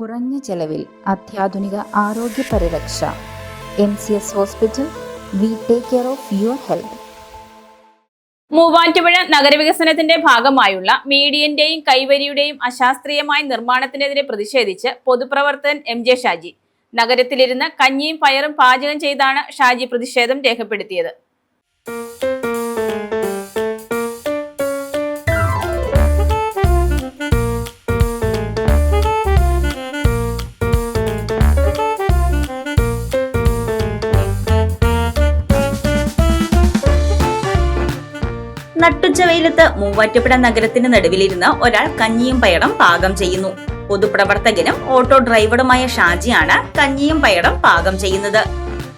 കുറഞ്ഞ ചെലവിൽ അത്യാധുനിക ആരോഗ്യ പരിരക്ഷ. M C S hospital we take care of your health. Muvattupuzha നഗരവികസനത്തിന്റെ ഭാഗമായുള്ള മീഡിയന്റെയും കൈവരിയുടെയും അശാസ്ത്രീയമായ നിർമ്മാണത്തിനെതിരെ പ്രതിഷേധിച്ച് പൊതുപ്രവർത്തകൻ എം ജെ ഷാജി. നഗരത്തിലിരുന്ന് കഞ്ഞിയും പയറും പാചകം ചെയ്താണ് ഷാജി പ്രതിഷേധം രേഖപ്പെടുത്തിയത്. നട്ടുച്ച വെയിലത്ത് മൂവാറ്റുപുഴ നഗരത്തിന് നടുവിലിരുന്ന് ഒരാൾ കഞ്ഞിയും പയറും പാകം ചെയ്യുന്നു. പൊതുപ്രവർത്തകനും ഓട്ടോ ഡ്രൈവറുമായ ഷാജിയാണ് കഞ്ഞിയും പയറും പാകം ചെയ്യുന്നത്.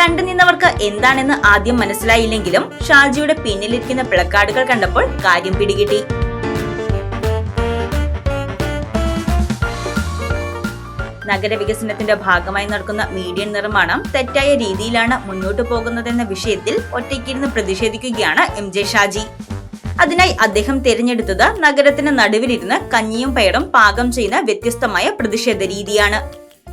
കണ്ടുനിന്നവർക്ക് എന്താണെന്ന് ആദ്യം മനസ്സിലായില്ലെങ്കിലും ഷാജിയുടെ പിന്നിലിരിക്കുന്ന പിളക്കാടുകൾ കണ്ടപ്പോൾ കാര്യം പിടികിട്ടി. നഗരവികസനത്തിന്റെ ഭാഗമായി നടക്കുന്ന മീഡിയൻ നിർമ്മാണം തെറ്റായ രീതിയിലാണ് മുന്നോട്ടു പോകുന്നതെന്ന വിഷയത്തിൽ ഒറ്റയ്ക്കിരുന്ന് പ്രതിഷേധിക്കുകയാണ് എം ജെ ഷാജി. അതിനായി അദ്ദേഹം തിരഞ്ഞെടുത്തത് നഗരത്തിന് നടുവിലിരുന്ന് കഞ്ഞിയും പയറും പാകം ചെയ്യുന്ന വ്യത്യസ്തമായ പ്രതിഷേധ രീതിയാണ്.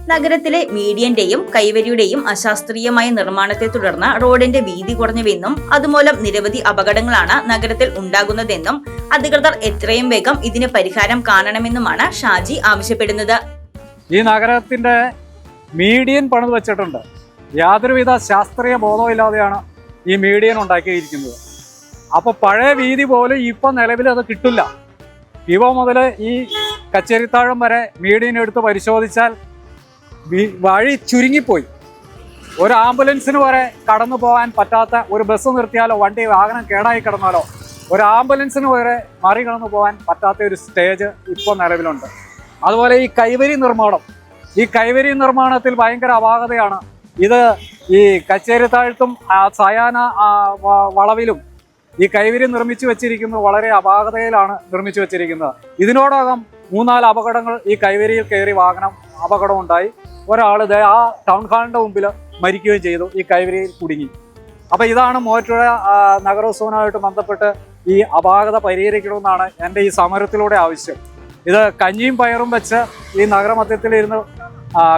നഗരത്തിലെ മീഡിയന്റെയും കൈവരിയുടെയും അശാസ്ത്രീയമായ നിർമ്മാണത്തെ തുടർന്ന് റോഡിന്റെ വീതി കുറഞ്ഞുവെന്നും അതുമൂലം നിരവധി അപകടങ്ങളാണ് നഗരത്തിൽ ഉണ്ടാകുന്നതെന്നും അധികൃതർ എത്രയും വേഗം ഇതിന് പരിഹാരം കാണണമെന്നുമാണ് ഷാജി ആവശ്യപ്പെടുന്നത്. ഈ നഗരത്തിന്റെ മീഡിയൻ പണിത് വെച്ചിട്ടുണ്ട്. യാതൊരുവിധ ശാസ്ത്രീയ ബോധമില്ലാതെയാണ് ഈ മീഡിയൻ ഉണ്ടാക്കിയിരിക്കുന്നത്. അപ്പോൾ പഴയ വീതി പോലും ഇപ്പം നിലവിൽ അത് കിട്ടില്ല. ഇവ മുതൽ ഈ കച്ചേരിത്താഴം വരെ മീഡിയൻ എടുത്ത് പരിശോധിച്ചാൽ വഴി ചുരുങ്ങിപ്പോയി. ഒരു ആംബുലൻസിന് വരെ കടന്നു പോകാൻ പറ്റാത്ത ഒരു ബസ് നിർത്തിയാലോ വണ്ടി വാഹനം കേടായി കിടന്നാലോ ഒരു ആംബുലൻസിന് വരെ മറികടന്നു പോകാൻ പറ്റാത്ത ഒരു സ്റ്റേജ് ഇപ്പോൾ നിലവിലുണ്ട്. അതുപോലെ ഈ കൈവരി നിർമ്മാണം. ഈ കൈവരി നിർമ്മാണത്തിൽ ഭയങ്കര അപാകതയാണ്. ഇത് ഈ കച്ചേരിത്താഴത്തും താഴ്ത്തും സയാന വളവിലും ഈ കൈവരി നിർമ്മിച്ചു വെച്ചിരിക്കുന്നത് വളരെ അപാകതയിലാണ് നിർമ്മിച്ചു വെച്ചിരിക്കുന്നത്. ഇതിനോടകം മൂന്നാൽ അപകടങ്ങൾ ഈ കൈവരിയിൽ കയറി വാഹനം അപകടം ഉണ്ടായി. ഒരാൾ ആ ടൗൺ ഹാളിന്റെ മുമ്പിൽ മരിക്കുകയും ചെയ്തു. ഈ കൈവരിയിൽ കുടുങ്ങി. അപ്പോൾ ഇതാണ് മോറ്റുഴ നഗരോത്സവവുമായിട്ട് ബന്ധപ്പെട്ട് ഈ അപാകത പരിഹരിക്കണമെന്നാണ് എന്റെ ഈ സമരത്തിലൂടെ ആവശ്യം. ഇത് കഞ്ഞിയും പയറും വെച്ച് ഈ നഗരമധ്യത്തിലിരുന്ന്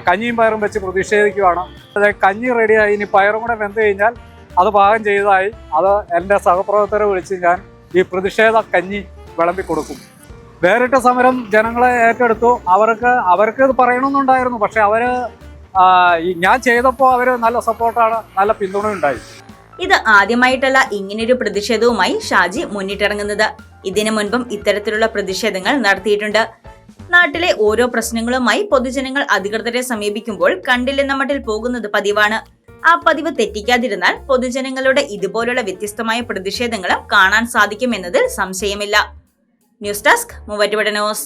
കഞ്ഞിയും പയറും വെച്ച് പ്രതിഷേധിക്കുകയാണ്. അതായത് കഞ്ഞി റെഡിയായി ഇനി പയറും കൂടെ വെന്ത് കഴിഞ്ഞാൽ അത് പാകം ചെയ്തതായി അത് എന്റെ സഹപ്രവർത്തകരെ വിളിച്ച് ഞാൻ ഈ പ്രതിഷേധ കഞ്ഞി വിളമ്പി കൊടുക്കും. വേറിട്ട സമരം ജനങ്ങളെ ഏറ്റെടുത്തു. അവർക്ക് അവർക്ക് ഇത് പറയണമെന്നുണ്ടായിരുന്നു. പക്ഷെ അവർ ഞാൻ ചെയ്തപ്പോൾ അവർ നല്ല സപ്പോർട്ടാണ് നല്ല പിന്തുണയുണ്ടായി ഇത് ആദ്യമായിട്ടല്ല ഇങ്ങനൊരു പ്രതിഷേധവുമായി ഷാജി മുന്നിട്ടിറങ്ങുന്നത്. ഇതിനു മുൻപും ഇത്തരത്തിലുള്ള പ്രതിഷേധങ്ങൾ നടത്തിയിട്ടുണ്ട്. നാട്ടിലെ ഓരോ പ്രശ്നങ്ങളുമായി പൊതുജനങ്ങൾ അധികൃതരെ സമീപിക്കുമ്പോൾ കണ്ടില്ലെന്ന മട്ടിൽ പോകുന്നത് പതിവാണ്. ആ പതിവ് തെറ്റിക്കാതിരുന്നാൽ പൊതുജനങ്ങളുടെ ഇതുപോലുള്ള വ്യത്യസ്തമായ പ്രതിഷേധങ്ങളും കാണാൻ സാധിക്കുമെന്നതിൽ സംശയമില്ല. ന്യൂസ് ഡെസ്ക് മൂവറ്റുപട ന്യൂസ്.